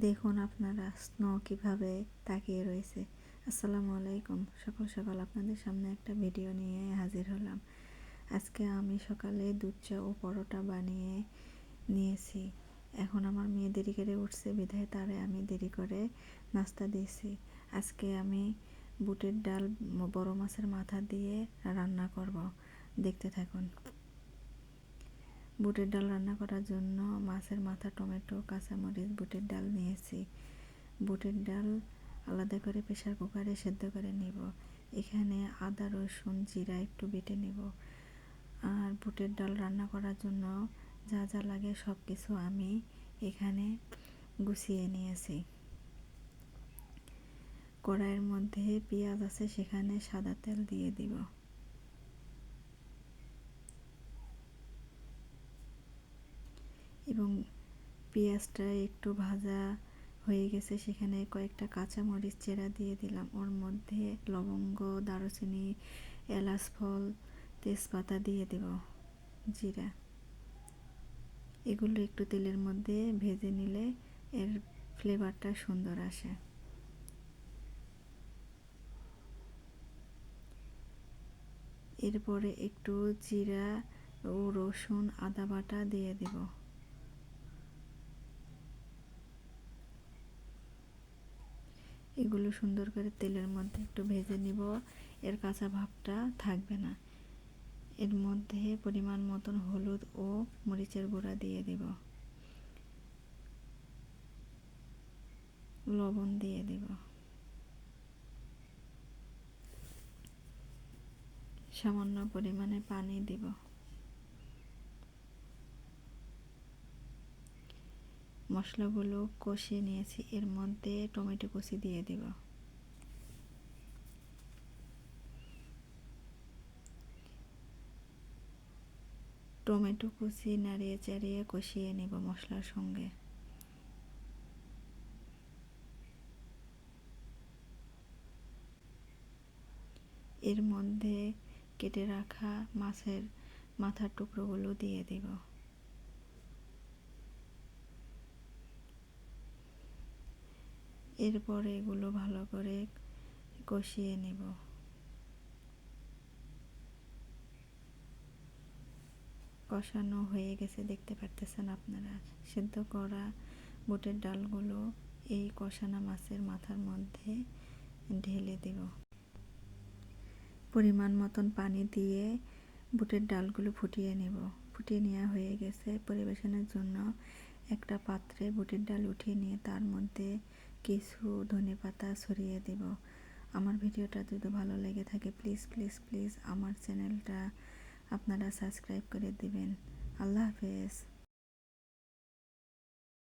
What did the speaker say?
দেখুন আপনারা স্নো কীভাবে তাকিয়ে রয়েছে। আসসালামু আলাইকুম। সকাল সকাল আপনাদের সামনে একটা ভিডিও নিয়ে হাজির হলাম। আজকে আমি সকালে দুধ, চা ও পরোটা বানিয়ে নিয়েছি। এখন আমার মেয়ে দেরি করে উঠছে, বিধায় তারে আমি দেরি করে নাস্তা দিয়েছি। আজকে আমি বুটের ডাল, বড় মাছের মাথা দিয়ে রান্না করব। দেখতে থাকুন। বুটের ডাল রান্না করার জন্য মাছের মাথা, টমেটো, কাঁচামরিচ, বুটের ডাল নিয়েছি বুটের ডাল আলাদা করে প্রেশার কুকারে সেদ্ধ করে নেব। এখানে আদা, রসুন, জিরা একটু বেটে নেব। আর বুটের ডাল রান্না করার জন্য যা যা লাগে সব কিছু আমি এখানে গুছিয়ে নিয়েছি। কড়াইয়ের মধ্যে পেঁয়াজ আছে সেখানে সাদা তেল দিয়ে দিব। এবং পেঁয়াজটা একটু ভাজা হয়ে গেছে, সেখানে কয়েকটা কাঁচা মরিচ চেরা দিয়ে দিলাম। ওর মধ্যে লবঙ্গ, দারুচিনি, এলাচ, ফল, তেজপাতা দিয়ে দেব, জিরা। এগুলো একটু তেলের মধ্যে ভেজে নিলে এর ফ্লেভারটা সুন্দর আসে। এরপরে একটু জিরা ও রসুন আদা বাটা দিয়ে দেব। এগুলো সুন্দর করে তেলের মধ্যে একটু ভেজে নিব। এর কাঁচা ভাবটা থাকবে না। এর মধ্যে পরিমাণ মতন হলুদ ও মরিচের গুঁড়া দিয়ে দেব। লবণ দিয়ে দেব। সামান্য পরিমাণে পানি দেব। মশলাগুলো কষিয়ে নিয়েছি। এর মধ্যে টমেটো কুচি দিয়ে দেব। টমেটো কুচি নাড়িয়ে চাড়িয়ে কষিয়ে নেব মশলার সঙ্গে। এর মধ্যে কেটে রাখা মাছের মাথার টুকরোগুলো দিয়ে দেব। এরপরে এগুলো ভালো করে কষিয়ে নেব। কষানো হয়ে গেছে, দেখতে পারতেছেন আপনারা। সেদ্ধ করা বুটের ডালগুলো এই কষানো মাছের মাথার মধ্যে ঢেলে দেব। পরিমাণ মতন পানি দিয়ে বুটের ডালগুলো ফুটিয়ে নেব। ফুটিয়ে নেওয়া হয়ে গেছে। পরিবেশনের জন্য একটা পাত্রে বুটের ডাল উঠিয়ে নিয়ে তার মধ্যে কিছু ধনে পাতা ছড়িয়ে দেব। আমার ভিডিওটা যদি ভালো লেগে থাকে প্লিজ প্লিজ প্লিজ আমার চ্যানেলটা আপনারা সাবস্ক্রাইব করে দিবেন। আল্লাহ হাফেজ।